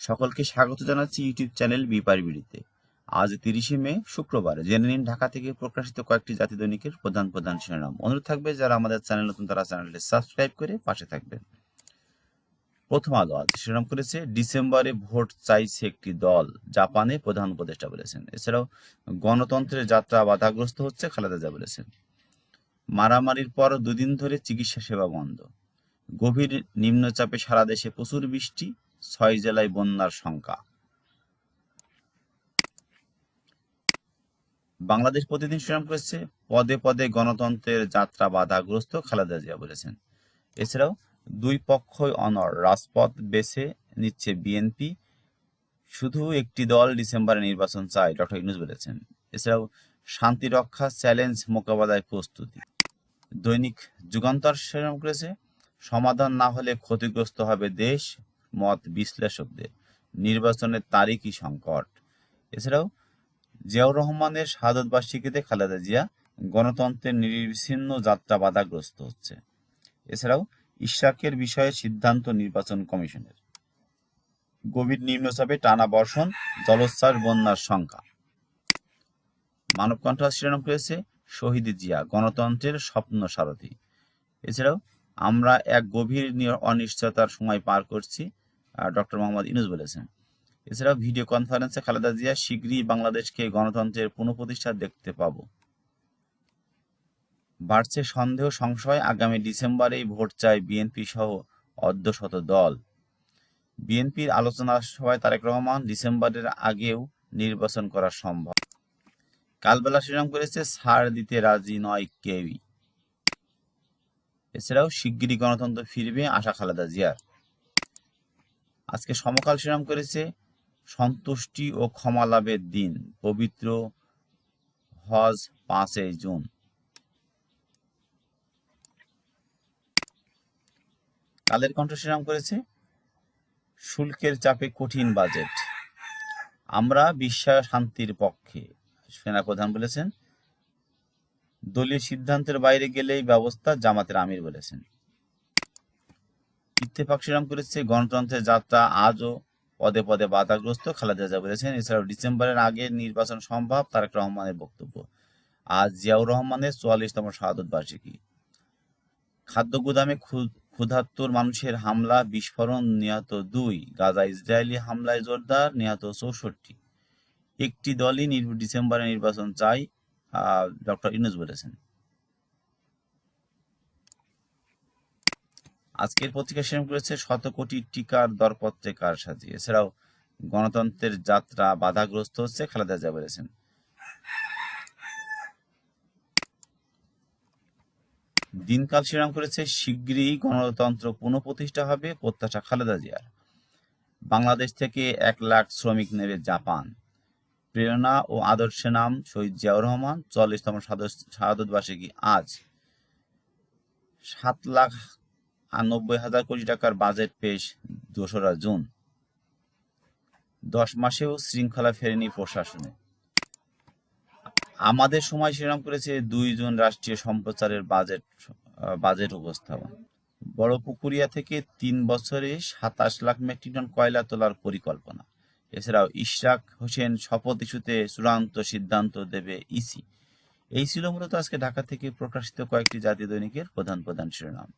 সকলকে স্বাগত জানাচ্ছি ইউটিউব চ্যানেল বিপার বিড়িতে আজ তিরিশে মে, শুক্রবার। জেনে নিন ঢাকা থেকে প্রকাশিত কয়েকটি জাতি দৈনিকের প্রধান প্রধান শিরোনাম। অনুরোধ থাকবে যারা আমাদের চ্যানেল নতুন, তারা চ্যানেলটি সাবস্ক্রাইব করে পাশে থাকবেন। প্রথম আলো আজ শিরোনাম করেছে, ডিসেম্বরে ভোট চাইছে একটি দল, জাপানে প্রধান উপদেষ্টা বলেছেন। এছাড়াও গণতন্ত্রের যাত্রা বাধাগ্রস্ত হচ্ছে, খালেদা জিয়া বলেছেন। মারামারির পর দুদিন ধরে চিকিৎসা সেবা বন্ধ। গভীর নিম্নচাপে সারা দেশে প্রচুর বৃষ্টি ছয় জেলায় বন্যার শঙ্কা বাংলাদেশ প্রতিদিন শিরোনাম করেছে, পদে পদে গণতন্ত্রের যাত্রা বাধাগ্রস্ত খালেদা জিয়া বলেছেন। এছাড়াও দুই পক্ষই অনর রাজপথ বেছে নিচ্ছে বিএনপি, শুধু একটি দল ডিসেম্বরে নির্বাচন চায়, ডক্টর ইউনুস বলেছেন। এছাড়াও শান্তি রক্ষা চ্যালেঞ্জ মোকাবেলায় প্রস্তুতি। দৈনিক যুগান্তর শিরোনাম করেছে, সমাধান না হলে ক্ষতিগ্রস্ত হবে দেশ মত বিশ্লেষকদের। নির্বাচনের তারিখই সংকট। এছাড়াও, জিয়াউর রহমানের শাহাদত বার্ষিকীতে খালেদা জিয়া গণতন্ত্রের নিরবিচ্ছিন্ন যাত্রা বাধাগ্রস্ত হচ্ছে। এছাড়াও, ইশাকের বিষয়ে সিদ্ধান্ত নির্বাচন কমিশনের। গভীর নিম্নচাপে টানা বর্ষণ, জলোচ্ছ্বাস, বন্যার সংখ্যা মানবকণ্ঠ শিরোনাম করেছে শহীদ জিয়া, গণতন্ত্রের স্বপ্ন সারথী। এছাড়াও, আমরা এক গভীর অনিশ্চয়তার সময় পার করছি ডক্টর মোহাম্মদ ইনুস বলেছেন। এছাড়াও ভিডিও কনফারেন্সে খালেদা জিয়া শীঘ্রই বাংলাদেশকে গণতন্ত্রের পুনঃপ্রতিষ্ঠা দেখতে পাব। বাড়ছে সন্দেহ, সংশয়। আগামী ডিসেম্বরেই ভোট চায় বিএনপি সহ অর্ধশত দল। বিএনপির আলোচনা সভায় তারেক রহমান ডিসেম্বরের আগেও নির্বাচন করা সম্ভব। কালবেলা শিরোনাম করেছে, ছাড় দিতে রাজি নয় কেউই। এছাড়াও শিগগিরই গণতন্ত্র ফিরবে, আশা খালেদা জিয়ার। আজকে সমকাল শিরোনাম করেছে, সন্তুষ্টি ও ক্ষমা লাভের দিন, পবিত্র হজ পাঁচই জুন। কালের কণ্ঠ শিরোনাম করেছে, শুল্কের চাপে কঠিন বাজেট আমরা বিশ্বাস শান্তির পক্ষে। সেনাপ্রধান বলেছেন, দলীয় সিদ্ধান্তের বাইরে গেলেই ব্যবস্থা জামাতের আমির বলেছেন। ইত্তেফাক শিরাম করেছে গণতন্ত্রের যাত্রা আজও পদে পদে বাধাগ্রস্ত, খালেদা জিয়া বলেছেন। এছাড়াও ডিসেম্বরের আগে নির্বাচন সম্ভব, তারেক রহমানের বক্তব্য। আজ জিয়াউর রহমানের চুয়াল্লিশতম শাহাদত বার্ষিকী। খাদ্য গুদামে ক্ষু- ক্ষুধার্তর মানুষের হামলা, বিস্ফোরণ, নিহত দুই। গাজা ইসরায়েলি হামলায় জোরদার, নিহত চৌষট্টি। একটি দলই ডিসেম্বরে নির্বাচন চাই ডক্টর ইনুস বলেছেন। আজকের পত্রিকা শিরোনাম করেছে, শত কোটি টিকার দরপত্রে কারসাজি এছাড়াও গণতন্ত্রের যাত্রা বাধাগ্রস্ত হচ্ছে, খালেদা জিয়া বলেছেন। দিনকাল শিরোনাম করেছে, শিগগিরই গণতন্ত্র পুনঃপ্রতিষ্ঠা হবে, প্রত্যাশা খালেদা জিয়ার। বাংলাদেশ থেকে এক লাখ শ্রমিক নেবে জাপান। প্রেরণা ও আদর্শে নাম শহীদ জিয়াউর রহমান, চল্লিশতম শাহাদত বার্ষিকী আজ। সাত লাখ আর নব্বই হাজার কোটি টাকার বাজেট পেশ দোসরা জুন। দশ মাসেও শৃঙ্খলা ফেরেনি প্রশাসনে। আমাদের সময় শিরোনাম করেছে দুই জন রাষ্ট্রীয় সম্প্রচারের বাজেট বাজেট উপস্থাপন। বড় পুকুরিয়া থেকে তিন বছরে সাতাশ লাখ মেট্রিক টন কয়লা তোলার পরিকল্পনা। এছাড়াও ইশরাক হোসেন শপথ ইস্যুতে চূড়ান্ত সিদ্ধান্ত দেবে ইসি। এই ছিল মূলত আজকে ঢাকা থেকে প্রকাশিত কয়েকটি জাতীয় দৈনিকের প্রধান প্রধান শিরোনাম।